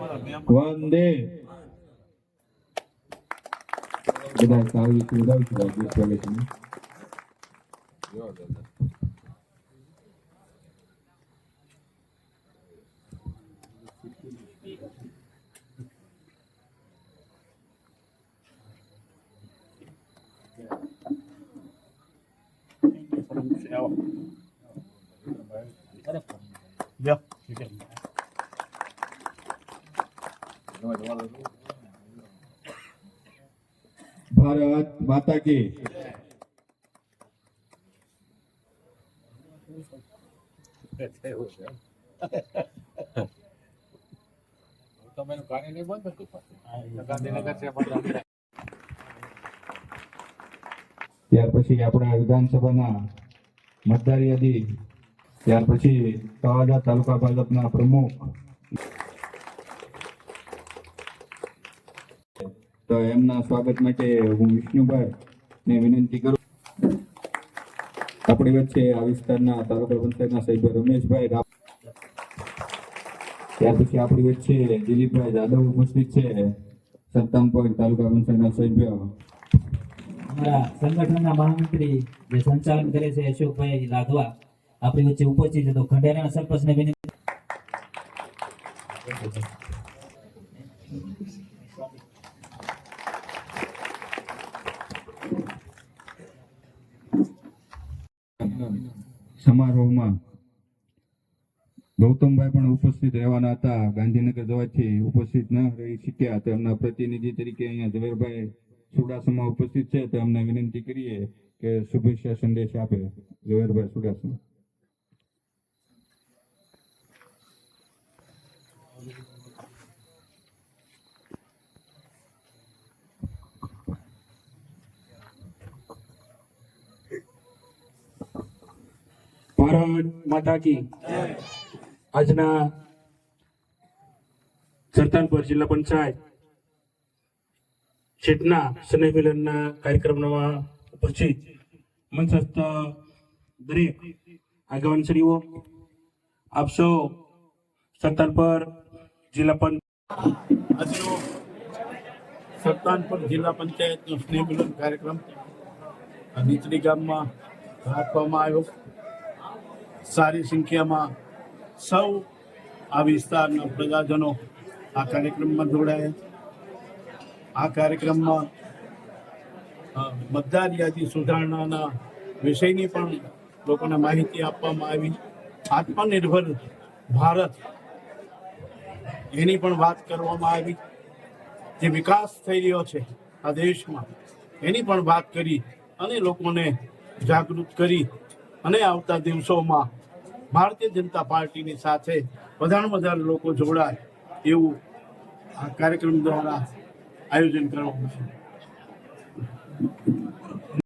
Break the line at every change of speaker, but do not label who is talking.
વંદે બધા સારી રીતે વધાવી છે રાજ્ય ભારત માતા કી. ત્યાર પછી આપણા વિધાનસભાના મતદાર યાદી. ત્યાર પછી તળાજા તાલુકા ભાજપના પ્રમુખ તો એમના સ્વાગત માટે હું વિષ્ણુભાઈ ને વિનંતી કરું આપણી વચ્ચે આ વિસ્તારના તાલુકા પંચાયતના સભ્ય રમેશભાઈ ત્યાર પછી આપણી વચ્ચે દિલીપભાઈ જાદવ ઉપસ્થિત છે. સત્તામ તાલુકા પંચાયતના સભ્ય.
અમારા સંગઠનના મહામંત્રી જે સંચાલન કરે છે, અશોકભાઈ રાધવા, આપણી વચ્ચે ઉપસ્થિત છે. તો ખંડેરાના સરપંચને વિનંતી
સમારોહમાં ગૌતમભાઈ પણ ઉપસ્થિત રહેવાના હતા. ગાંધીનગર જવાથી ઉપસ્થિત ન રહી શક્યા. તો એમના પ્રતિનિધિ તરીકે અહીંયા ઝવેરભાઈ સુડાસમાં ઉપસ્થિત છે. તો અમને વિનંતી કરીએ કે શુભેચ્છા સંદેશ આપે. ઝવેરભાઈ સુડાસમા.
ભારત માતા આજના સરતાનપુર જિલ્લા પંચાયત છેટના સ્નેહ મિલનના કાર્યક્રમમાં ઉપસ્થિત મંચસ્થ દરેક આગેવાનશ્રીઓ, આપ સૌ સરતાનપુર જિલ્લા પંચ
સરતાનપુર જિલ્લા પંચાયતનો સ્નેહ મિલન કાર્યક્રમ નીચલી ગામમાં રાખવામાં આવ્યો. સારી સંખ્યામાં સૌ આ વિસ્તારના પ્રજાજનો આ કાર્યક્રમમાં જોડાયા આ કાર્યક્રમમાં મતદાર યાદી સુધારણાના વિષયની પણ લોકોને માહિતી આપવામાં આવી. આત્મનિર્ભર ભારત એની પણ વાત કરવામાં આવી. જે વિકાસ થઈ રહ્યો છે આ દેશમાં, એની પણ વાત કરી અને લોકોને જાગૃત કરી અને આવતા દિવસોમાં ભારતીય જનતા પાર્ટીની સાથે વધારે વધારે લોકો જોડાય એવું આ કાર્યક્રમ દ્વારા આયોજન કરવામાં આવ્યું.